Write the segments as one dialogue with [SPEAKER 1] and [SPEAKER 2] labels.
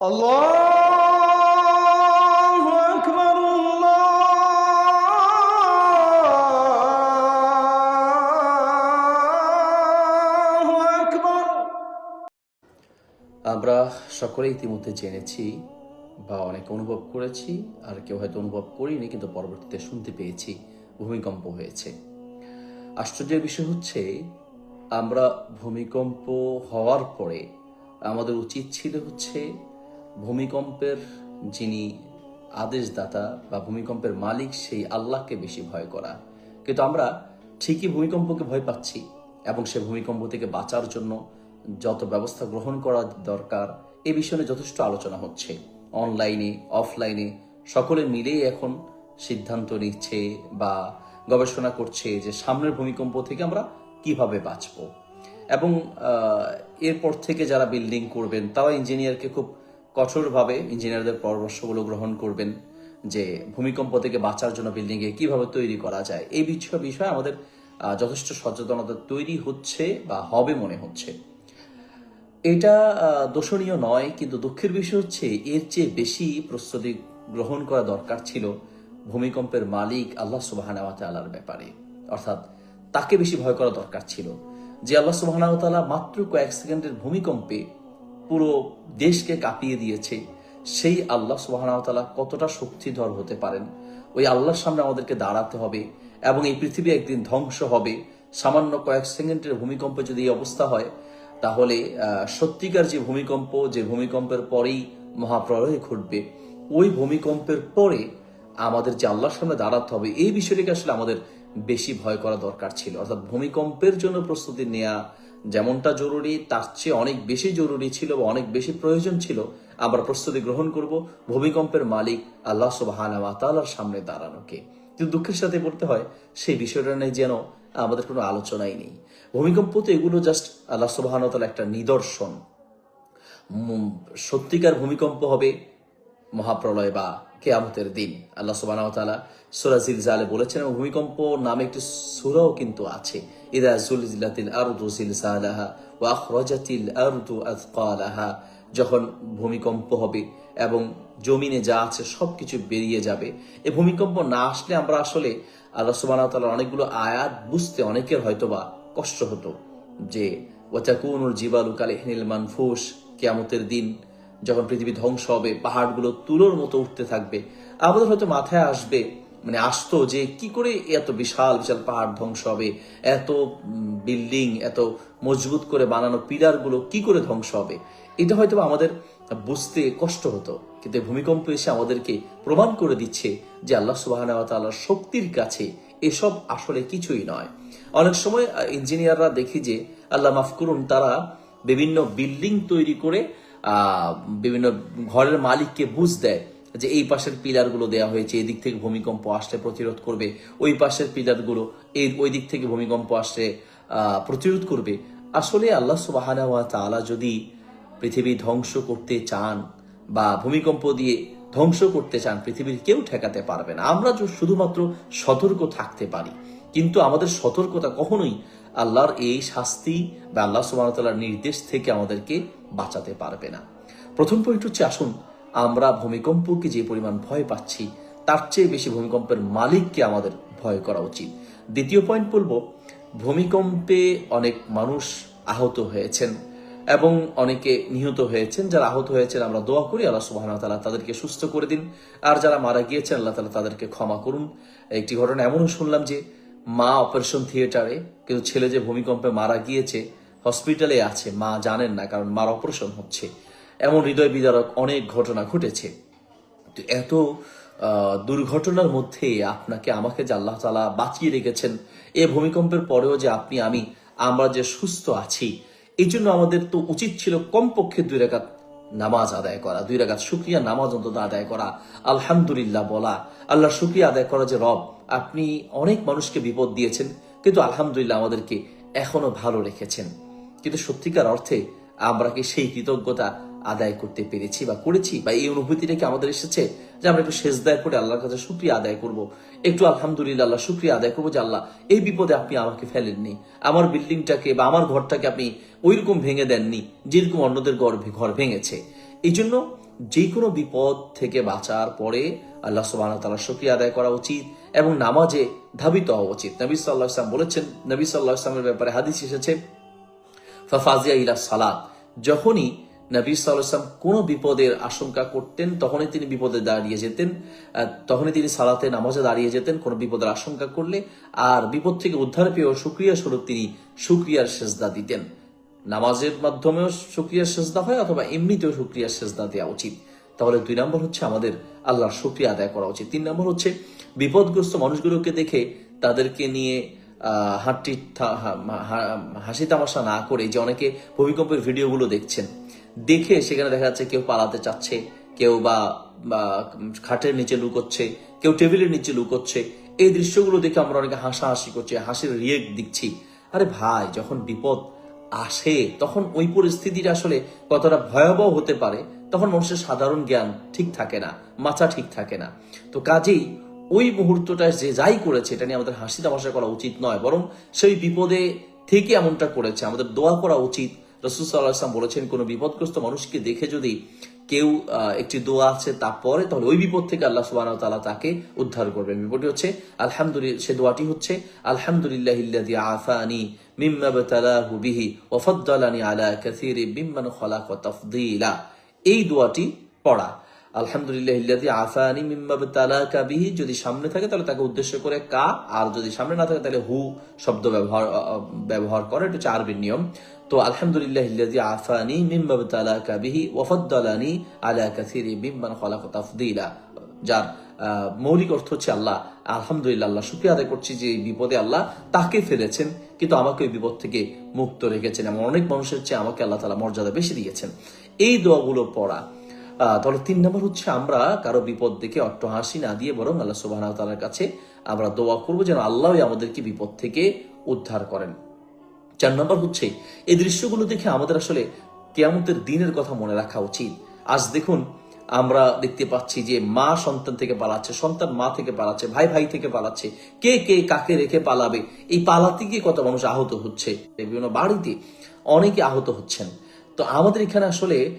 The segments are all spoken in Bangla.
[SPEAKER 1] الله أكبر الله أكبر
[SPEAKER 2] আমরা সকলে ইতিমধ্যে জেনেছি বা অনেক অনুভব করেছি আর কেউ হয়তো অনুভব করিনি কিন্তু পরবর্তীতে শুনতে পেয়েছি ভূমিকম্প হয়েছে আশ্চর্যের বিষয় হচ্ছে আমরা ভূমিকম্প হওয়ার পরে আমাদের উচিত ছিল হচ্ছে ভূমিকম্পের যিনি আদেশদাতা বা ভূমিকম্পের মালিক, সেই আল্লাহকে বেশি ভয় করা। কিন্তু আমরা ঠিকই ভূমিকম্পকে ভয় পাচ্ছি এবং সে ভূমিকম্প থেকে বাঁচার জন্য যত ব্যবস্থা গ্রহণ করা দরকার, এ বিষয়ে যথেষ্ট আলোচনা হচ্ছে। অনলাইনে, অফলাইনে সকলে মিলেই এখন সিদ্ধান্ত নিচ্ছে বা গবেষণা করছে যে সামনের ভূমিকম্প থেকে আমরা কীভাবে বাঁচব। এবং এরপর থেকে যারা বিল্ডিং করবেন তারা ইঞ্জিনিয়ারকে খুব কঠোরভাবে ইঞ্জিনিয়ারদের পরামর্শগুলো গ্রহণ করবেন যে ভূমিকম্প থেকে বাঁচার জন্য বিল্ডিংয়ে কীভাবে তৈরি করা যায়। এই বিষয় বিষয়ে আমাদের যথেষ্ট সচেতনতা তৈরি হচ্ছে বা হবে মনে হচ্ছে। এটা দোষণীয় নয়, কিন্তু দুঃখের বিষয় হচ্ছে এর চেয়ে বেশি প্রস্তুতি গ্রহণ করা দরকার ছিল ভূমিকম্পের মালিক আল্লাহ সুবাহানার ব্যাপারে। অর্থাৎ তাকে বেশি ভয় করা দরকার ছিল যে আল্লাহ সুবাহানাওতালা মাত্র কয়েক সেকেন্ডের ভূমিকম্পে পুরো দেশকে কাঁপিয়ে দিয়েছে। সেই আল্লাহ সুবাহানাওতালা কতটা শক্তিধর হতে পারেন? ওই আল্লাহর সামনে আমাদেরকে দাঁড়াতে হবে এবং এই পৃথিবী একদিন ধ্বংস হবে। সামান্য কয়েক সেকেন্ডের ভূমিকম্পে যদি এই অবস্থা হয়, তাহলে সত্যিকার যে ভূমিকম্প, যে ভূমিকম্পের পরেই মহাপ্রলয় ঘটবে। ওই ভূমিকম্পের পরে আমাদের যে আল্লাহর সামনে দাঁড়াতে হবে, এই বিষয়টিকে আসলে আমাদের বেশি ভয় করা দরকার ছিল। অর্থাৎ ভূমিকম্পের জন্য প্রস্তুতি নেওয়া যেমনটা জরুরি, তার চেয়ে অনেক বেশি জরুরি ছিল বা অনেক বেশি প্রয়োজন ছিল আমরা প্রস্তুতি গ্রহণ করব ভূমিকম্পের মালিক আল্লাহ সুবাহানা তাআলার সামনে দাঁড়ানোকে। কিন্তু দুঃখের সাথে পড়তে হয়, সেই বিষয়টা নিয়ে যেন আমাদের কোনো আলোচনাই নেই। ভূমিকম্প তো এগুলো জাস্ট আল্লাহ সুবাহানতাল একটা নিদর্শন। সত্যিকার ভূমিকম্প হবে মহাপ্রলয় বা কেয়ামতের দিন, আল্লাহ সুবাহতালা সুরা জিলজালে বলেছেন, এবং ভূমিকম্প নামে একটি সুরাও কিন্তু আছে। ইদা জুলজিলাতিল আরদু জিলজালাহা ওয়া আখরাজাতিল আরদু যখন ভূমিকম্প হবে এবং জমিনে যা আছে সবকিছু বেরিয়ে যাবে। এই ভূমিকম্প না আসলে আমরা আসলে আল্লাহ সুবাহতালার অনেকগুলো আয়াত বুঝতে অনেকের হয়তোবা কষ্ট হতো যে ওয়াতাকুনুল জিবালু কালিহিনিল মানফুস কিয়ামতের দিন যখন পৃথিবী ধ্বংস হবে, পাহাড়গুলো তুলোর মতো উঠতে থাকবে। আমাদের হয়তো মাথায় আসবে মানে আসতো যে কি করে এত বিশাল বিশাল পাহাড় ধ্বংস হবে? এত বিল্ডিং এত মজবুত করে বানানো পিলারগুলো কি করে ধ্বংস হবে? এটা হয়তো আমাদের বুঝতে কষ্ট হতো। কিন্তু ভূমিকম্প এসে আমাদেরকে প্রমাণ করে দিচ্ছে যে আল্লাহ সুবাহ শক্তির কাছে এসব আসলে কিছুই নয়। অনেক সময় ইঞ্জিনিয়াররা দেখি যে আল্লাহ মাফ করুন, তারা বিভিন্ন বিল্ডিং তৈরি করে বিভিন্ন ঘরের মালিককে বুঝ দেয়। যে এই পাশের পিলারগুলো দেওয়া হয়েছে এই দিক থেকে ভূমিকম্প আসলে প্রতিরোধ করবে, ওই পাশের পিলারগুলো এই, ওই দিক থেকে ভূমিকম্প আসলে প্রতিরোধ করবে। আসলে আল্লাহ সুবাহানা তাআলা যদি পৃথিবী ধ্বংস করতে চান বা ভূমিকম্প দিয়ে ধ্বংস করতে চান, পৃথিবীর কেউ ঠেকাতে পারবে না। আমরা শুধুমাত্র সতর্ক থাকতে পারি। কিন্তু আমাদের সতর্কতা কখনোই আল্লাহর এই শাস্তি বা আল্লাহ সুবাহতাল্লাহর নির্দেশ থেকে আমাদেরকে বাঁচাতে পারবে না। প্রথম পয়েন্ট হচ্ছে, আসুন আমরা ভূমিকম্পকে যে পরিমাণ ভয় পাচ্ছি, তার চেয়ে বেশি ভূমিকম্পের মালিককে আমাদের ভয় করা উচিত। দ্বিতীয় পয়েন্ট বলব, ভূমিকম্পে অনেক মানুষ আহত হয়েছেন এবং অনেকে নিহত হয়েছেন। যারা আহত হয়েছেন, আমরা দোয়া করি আল্লাহ সুবাহ তালা তাদেরকে সুস্থ করে দিন। আর যারা মারা গিয়েছেন, আল্লাহ তালা তাদেরকে ক্ষমা করুন। একটি ঘটনা এমনও শুনলাম যে, মা অপারেশন থিয়েটারে, কিন্তু ছেলে যে ভূমিকম্পে মারা গিয়েছে, হসপিটালে আছে। মা জানেন না, কারণ মার অপারেশন হচ্ছে। এমন হৃদয় বিদারক অনেক ঘটনা ঘটেছে। তো এত দুর্ঘটনার মধ্যে আপনাকে, আমাকে যে আল্লাহ তালা বাঁচিয়ে রেখেছেন, এ ভূমিকম্পের পরেও যে আপনি, আমি, আমরা যে সুস্থ আছি, এই জন্য আমাদের তো উচিত ছিল কমপক্ষে দুই রেখাত নামাজ আদায় করা, দুই রেখাত শুক্রিয়া নামাজ অন্তত আদায় করা, আলহামদুলিল্লাহ বলা আল্লাহ শুক্রিয়া আদায় করা যে রব, আপনি অনেক মানুষকে বিপদ দিয়েছেন, কিন্তু আলহামদুলিল্লাহ আমাদেরকে এখনও ভালো রেখেছেন। কিন্তু সত্যিকার অর্থে আমরা কি সেই কৃতজ্ঞতা আদায় করতে পেরেছি বা করেছি বা এই অনুভূতিটা কি আমাদের এসেছে যে আমরা একটু সেজদায় করে আল্লাহর কাছে শুক্রিয়া আদায় করব? একটু আলহামদুলিল্লাহ আল্লাহ শুক্রিয়া আদায় করব যে আল্লাহ, এই বিপদে আপনি আমাকে ফেলেননি। আমার বিল্ডিংটাকে বা আমার ঘরটাকে আপনি ওইরকম ভেঙে দেননি, যেরকম অন্যদের ঘর ঘর ভেঙেছে। এই জন্য যে কোনো বিপদ থেকে বাঁচার পরে আল্লাহ সুবাহ তালা শুক্রিয়া আদায় করা উচিত এবং নামাজে ধাবিত হওয়া উচিত। নবী সাল্লাহ ইসলাম বলেছেন, নবী সাল্লাহ ইসলামের ব্যাপারে হাদিস এসেছে, ফাফাজিয়া ইলা সালাত, যখনই নবী সাল্লাম কোনো বিপদের আশঙ্কা করতেন, তখনই তিনি বিপদে দাঁড়িয়ে যেতেন তখনই তিনি সালাতে, নামাজে দাঁড়িয়ে যেতেন, কোনো বিপদের আশঙ্কা করলে, আর বিপদ থেকে উদ্ধার পেয়েও সুক্রিয়া স্বরূপ তিনি সুক্রিয়ার সেজদা দিতেন। নামাজের মাধ্যমেও সুক্রিয়ার সেজদা হয় অথবা এমনিতেও সুক্রিয়ার সেজদা দেওয়া উচিত। তাহলে দুই নম্বর হচ্ছে আমাদের আল্লাহর শুক্রিয়া আদায় করা উচিত। তিন নম্বর হচ্ছে বিপদগ্রস্ত মানুষগুলোকে দেখে তাদেরকে নিয়ে হাঁটি হাসি তামাশা না করে, যে অনেকে ভূমিকম্পের ভিডিওগুলো দেখছেন। দেখে সেখানে দেখা যাচ্ছে কেউ পালাতে চাচ্ছে, কেউ বা খাটের নিচে লুকোচ্ছে, কেউ টেবিলের নিচে লুকোচ্ছে। এই দৃশ্যগুলো দেখে আমরা অনেকে হাসাহাসি করছি, হাসির রিয়েক্ট দিচ্ছি। আরে ভাই, যখন বিপদ আসে, তখন ওই পরিস্থিতিটা আসলে কতটা ভয়াবহ হতে পারে, তখন মানুষের সাধারণ জ্ঞান ঠিক থাকে না, মাথা ঠিক থাকে না। তো কাজেই ওই মুহূর্তটা যে যাই করেছে, এটা নিয়ে আমাদের হাসি তামাশা করা উচিত নয়, বরং সেই বিপদে থেকে এমনটা করেছে। আমাদের দোয়া করা উচিত রসুল সাল্লাহ বলেছেন, কোনো বিপদগ্রস্ত মানুষকে দেখে যদি কেউ একটি দোয়া আছে তারপরে, তাহলে ওই বিপদ থেকে আল্লাহ সুবাহ তালা তাকে উদ্ধার করবেন। বিপদটি হচ্ছে আলহামদুলিল্লাহ সে দোয়াটি হচ্ছে, আলহামদুলিল্লাহ আফানি মিম্মাবতালাহু বিহি ওয়া ফাদ্দালানি আলা কাসীরি মিম্মান খালাকা তাফদীলা। এই দোয়াটি পড়া। আলহামদুলিল্লাহ আফানি মিম্মা বাতালাকা বিহি, যদি সামনে থাকে তাহলে তাকে উদ্দেশ্য করে কা, আর যদি সামনে না থাকে তাহলে হু শব্দ ব্যবহার ব্যবহার করে, এটা হচ্ছে আরবির নিয়ম। তো আলহামদুলিল্লাহ আফানি মিম্মা বাতালাকা বিহি ওয়া ফাদ্দালানি আলা কাসীরি মিম্মান খালাকা তাফদীলা। যার মৌলিক অর্থ হচ্ছে আল্লাহ। আলহামদুলিল্লাহ, আল্লাহ শুক্রিয়া আদায় করছি যে এই বিপদে আল্লাহ তাকে ফেলেছেন, কিন্তু আমাকে ওই বিপদ থেকে মুক্ত রেখেছেন। এমন অনেক মানুষের চেয়ে আমাকে আল্লাহ তালা মর্যাদা বেশি দিয়েছেন। এই দোয়াগুলো পড়া তাহলে তিন নম্বর হচ্ছে আমরা কারও বিপদ দেখে অট্টহাসি না দিয়ে বরং আল্লাহ সুবাহ তালার কাছে আমরা দোয়া করব যেন আল্লাহ আমাদেরকে বিপদ থেকে উদ্ধার করেন। চার নম্বর হচ্ছে, এই দৃশ্যগুলো দেখে আমাদের আসলে কেয়ামতের দিনের কথা মনে রাখা উচিত। আজ দেখুন, আমরা দেখতে পাচ্ছি যে মা সন্তান থেকে পালাচ্ছে, সন্তান মা থেকে পালাচ্ছে, ভাই ভাই থেকে পালাচ্ছে। কে কে কাকে রেখে পালাবে? এই পালাতে গিয়ে কত মানুষ আহত হচ্ছে? বিভিন্ন বাড়িতে অনেকে আহত হচ্ছেন। তো আমাদের এখানে আসলে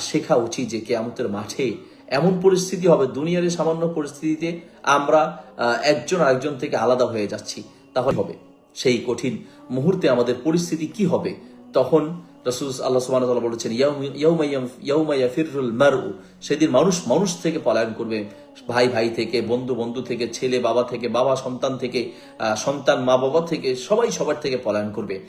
[SPEAKER 2] শেখা উচিত যে কেয়ামতের মাঠে এমন পরিস্থিতি হবে, দুনিয়ার সামান্য পরিস্থিতিতে আমরা একজন আরেকজন থেকে আলাদা হয়ে যাচ্ছি। তাহলে হবে। সেই কঠিন মুহূর্তে আমাদের পরিস্থিতি কি হবে? তখন রসুল আল্লাহ সুবহানাহু ওয়া বলেছেন, ইয়াউম- ইয়াউমা ইয়াম- ইয়াউমা সেদিন মানুষ মানুষ থেকে পলায়ন করবে। ভাই ভাই থেকে, বন্ধু বন্ধু থেকে, ছেলে, বাবা থেকে, বাবা, সন্তান থেকে সন্তান, মা, বাবা থেকে, সবাই সবার থেকে পলায়ন করবে।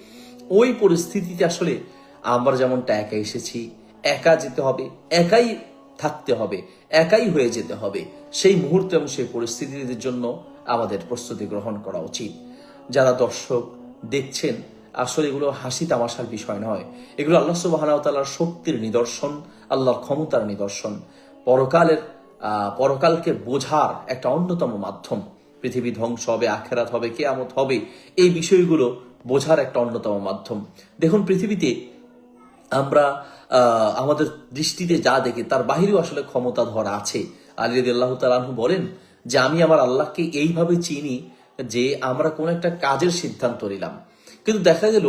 [SPEAKER 2] ওই পরিস্থিতিতে আসলে আমরা যেমনটা একা এসেছি, একা যেতে হবে, একাই থাকতে হবে, একাই হয়ে যেতে হবে। সেই মুহূর্তে এবং সেই পরিস্থিতির জন্য আমাদের প্রস্তুতি গ্রহণ করা উচিত। যারা দর্শক দেখছেন, আসলে এগুলো হাসি তামাশার বিষয় নয়। এগুলো আল্লাহ সুবাহর শক্তির নিদর্শন, আল্লাহর ক্ষমতার নিদর্শন। পরকালের পরকালকে বোঝার একটা অন্যতম মাধ্যম। পৃথিবী ধ্বংস হবে, আখেরাত হবে, কেয়ামত হবে, এই বিষয়গুলো বোঝার একটা অন্যতম মাধ্যম। দেখুন, পৃথিবীতে আমরা আমাদের দৃষ্টিতে যা দেখি, তার বাহিরেও আসলে ক্ষমতা ধরা আছে। আলী আল্লাহ তালাহু বলেন যে, আমি আমার আল্লাহকে এইভাবে চিনি যে, আমরা কোন একটা কাজের সিদ্ধান্ত নিলাম। কিন্তু দেখা গেল,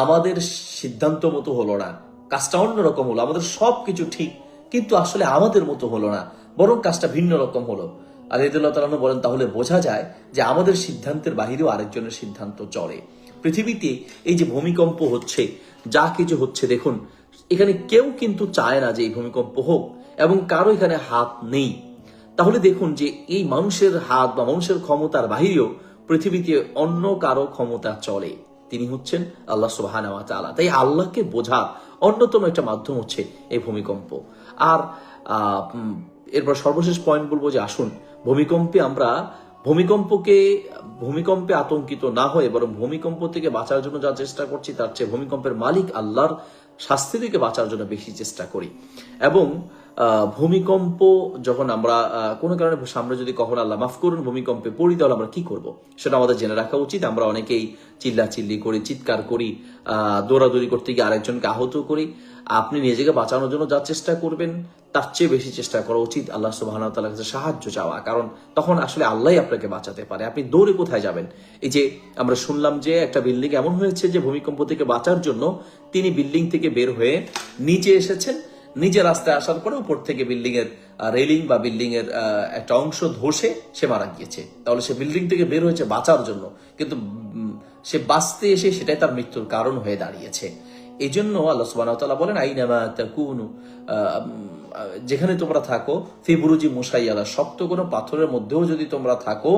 [SPEAKER 2] আমাদের সিদ্ধান্ত মতো হলো না। কাজটা অন্যরকম হলো, আমাদের সব কিছু ঠিক, কিন্তু আসলে আমাদের মতো হলো না, বরং কাজটা ভিন্ন রকম হলো। আর আলিদুল্লাহ তালানু বলেন, তাহলে বোঝা যায় যে, আমাদের সিদ্ধান্তের বাহিরেও আরেকজনের সিদ্ধান্ত চলে। পৃথিবীতে এই যে ভূমিকম্প হচ্ছে যা কিছু হচ্ছে দেখুন, এখানে কেউ কিন্তু চায় না যে এই ভূমিকম্প হোক এবং কারও এখানে হাত নেই। তাহলে দেখুন যে এই মানুষের হাত বা মানুষের ক্ষমতার বাহিরেও পৃথিবীতে অন্য কারও ক্ষমতা চলে। তিনি হচ্ছেন আল্লাহ সুবাহানা তাআলা। তাই আল্লাহকে বোঝা অন্যতম একটা মাধ্যম হচ্ছে এই ভূমিকম্প। আর এরপর সর্বশেষ পয়েন্ট বলব যে আসুন, ভূমিকম্পে আমরা ভূমিকম্পকে, ভূমিকম্পে আতঙ্কিত না হয়ে বরং ভূমিকম্প থেকে বাঁচার জন্য যা চেষ্টা করছি, তার চেয়ে ভূমিকম্পের মালিক আল্লাহর শাস্তি থেকে বাঁচার জন্য বেশি চেষ্টা করি। এবং ভূমিকম্প যখন আমরা কোনো কারণে সামনে যদি কখন আল্লাহ মাফ করুন, ভূমিকম্পে পড়ি, তাহলে আমরা কি করব? সেটা আমাদের জেনে রাখা উচিত। আমরা অনেকেই চিল্লা চিল্লি করি, চিৎকার করি দৌড়াদৌড়ি করতে গিয়ে আরেকজনকে আহত করি। আপনি নিজেকে বাঁচানোর জন্য যা চেষ্টা করবেন, তার চেয়ে বেশি চেষ্টা করা উচিত আল্লাহ সুবাহ কাছে সাহায্য চাওয়া। কারণ তখন আসলে আল্লাহ আপনাকে বাঁচাতে পারে। আপনি দৌড়ে কোথায় যাবেন? এই যে আমরা শুনলাম যে একটা বিল্ডিং এমন হয়েছে যে ভূমিকম্প থেকে বাঁচার জন্য তিনি বিল্ডিং থেকে বের হয়ে নিচে এসেছেন। নিজে রাস্তায় আসার পরে উপর থেকে বিল্ডিং এর রেলিং বা বিল্ডিং এর একটা অংশ ধসে সে মারা গিয়েছে। তাহলে সে বিল্ডিং থেকে বের হয়েছে বাঁচার জন্য। কিন্তু সে বাঁচতে এসে সেটাই তার মৃত্যুর কারণ হয়ে দাঁড়িয়েছে। এই জন্য আল্লাহ সুবাহ বলেন, আইনামা তাকুনু যেখানে তোমরা থাকো ফিবরুজি মুসাইয়ালা শক্ত কোনো পাথরের মধ্যেও যদি তোমরা থাকো,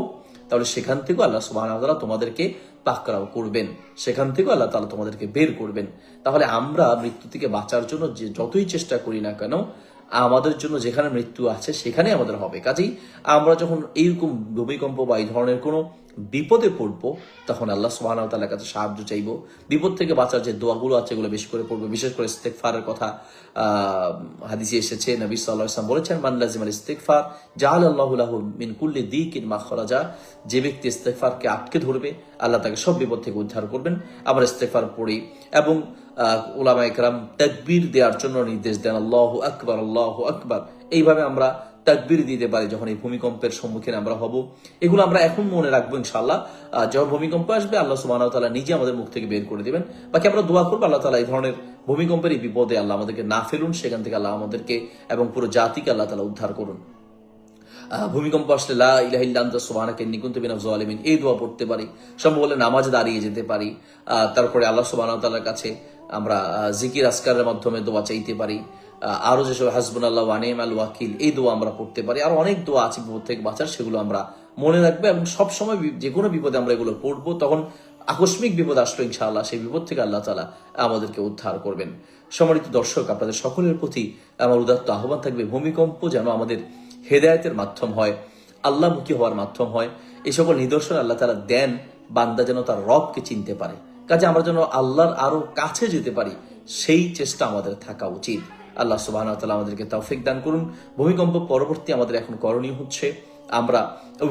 [SPEAKER 2] তাহলে সেখান থেকেও আল্লাহ সুবাহ তোমাদেরকে পাকড়াও করবেন। সেখান থেকেও আল্লাহ তালা তোমাদেরকে বের করবেন। তাহলে আমরা মৃত্যু থেকে বাঁচার জন্য যে যতই চেষ্টা করি না কেন আমাদের জন্য যেখানে মৃত্যু আছে, সেখানে আমাদের হবে। কাজেই আমরা যখন এইরকম ভূমিকম্প বা এই ধরনের কোনো বিপদে পড়ব, তখন আল্লাহ সুবাহ তাল্লাহ কাছে সাহায্য চাইব। বিপদ থেকে বাঁচার যে দোয়াগুলো আছে, এগুলো বেশি করে পড়ব। বিশেষ করে ইস্তেকফারের কথা হাদিসে এসেছে, নবী সাল্লাহ ইসলাম বলেছেন, মান লাজিমাল ইস্তেকফার জাহাল আল্লাহুল্লাহ মিন কুল্লি দিকিন মাখরাজা। যে ব্যক্তি ইস্তেকফারকে আটকে ধরবে, আল্লাহ তাকে সব বিপদ থেকে উদ্ধার করবেন। আবার ইস্তেকফার পড়ি। এবং তাকবীর দেওয়ার জন্য নির্দেশ দেন, আল্লাহ আকবার আল্লাহ আকবার। এইভাবে আমরা তাকবির দিতে পারি যখন এই ভূমিকম্পের সম্মুখীন আমরা হব। এগুলো আমরা এখন মনে রাখব ইনশাল্লাহ যখন ভূমিকম্প আসবে, আল্লাহ সুবাহ তালা নিজে আমাদের মুখ থেকে বের করে দিবেন। বাকি আমরা দোয়া করব, আল্লাহ তালা এই ধরনের ভূমিকম্পের এই বিপদে আল্লাহ আমাদেরকে না ফেলুন, সেখান থেকে আল্লাহ আমাদেরকে এবং পুরো জাতিকে আল্লাহ তালা উদ্ধার করুন। ভূমিকম্প আসলে লা ইলাহা ইল্লা আনতা সুবহানাকা ইন্নী কুনতু মিনাজ এই দোয়া পড়তে পারি। সম্ভব হলে নামাজ দাঁড়িয়ে যেতে পারি। তারপরে আল্লাহ সুবহানাহু ওয়া কাছে আমরা জিকির আসকারের মাধ্যমে দোয়া চাইতে পারি। আহ, আরও যেসব হাসবুন আল্লাহ ওয়ানিম আল ওয়াকিল এই দোয়া আমরা পড়তে পারি। আর অনেক দোয়া আছে বিপদ থেকে বাঁচার সেগুলো আমরা মনে রাখব এবং সবসময় যে কোনো বিপদে আমরা এগুলো পড়ব তখন আকস্মিক বিপদ আসলো ইনশাআল্লাহ সেই বিপদ থেকে আল্লাহ তালা আমাদেরকে উদ্ধার করবেন। সম্মানিত দর্শক আপনাদের সকলের প্রতি আমার উদাত্ত আহ্বান থাকবে ভূমিকম্প যেন আমাদের হেদায়তের মাধ্যম হয় আল্লাহমুখী হওয়ার মাধ্যম হয়। এই সকল নিদর্শন আল্লাহ তালা দেন বান্দা যেন তার রবকে চিনতে পারে। কাজে আমরা যেন আল্লাহর আরও কাছে যেতে পারি, সেই চেষ্টা আমাদের থাকা উচিত। আল্লাহ সুবাহ আমাদেরকে তৌফিক দান করুন। ভূমিকম্প পরবর্তী আমাদের এখন করণীয় হচ্ছে, আমরা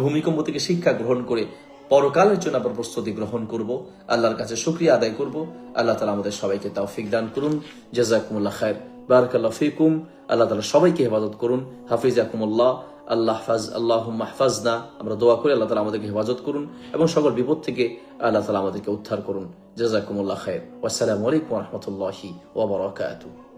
[SPEAKER 2] ভূমিকম্প থেকে শিক্ষা গ্রহণ করে পরকালের জন্য আবার প্রস্তুতি গ্রহণ করব। আল্লাহর কাছে শুক্রিয়া আদায় করব। আল্লাহ তালা আমাদের সবাইকে তৌফিক দান করুন। জাজাকুমুল্লাহ খায়ের বারাকাল্লাহ ফিকুম। আল্লাহ তালা সবাইকে হেফাজত করুন। হাফিজ হাফিজাকুমুল্লাহ। আল্লাহ হাফাজ আল্লাহ মাহফাজনা আমরা দোয়া করি, আল্লাহ তালা আমাদেরকে হেফাজত করুন এবং সকল বিপদ থেকে আল্লাহ তালা আমাদেরকে উদ্ধার করুন। জাজাকুমুল্লাহ খায়ের আসসালামু আলাইকুম রহমতুল্লাহি ওবরাকাতুহ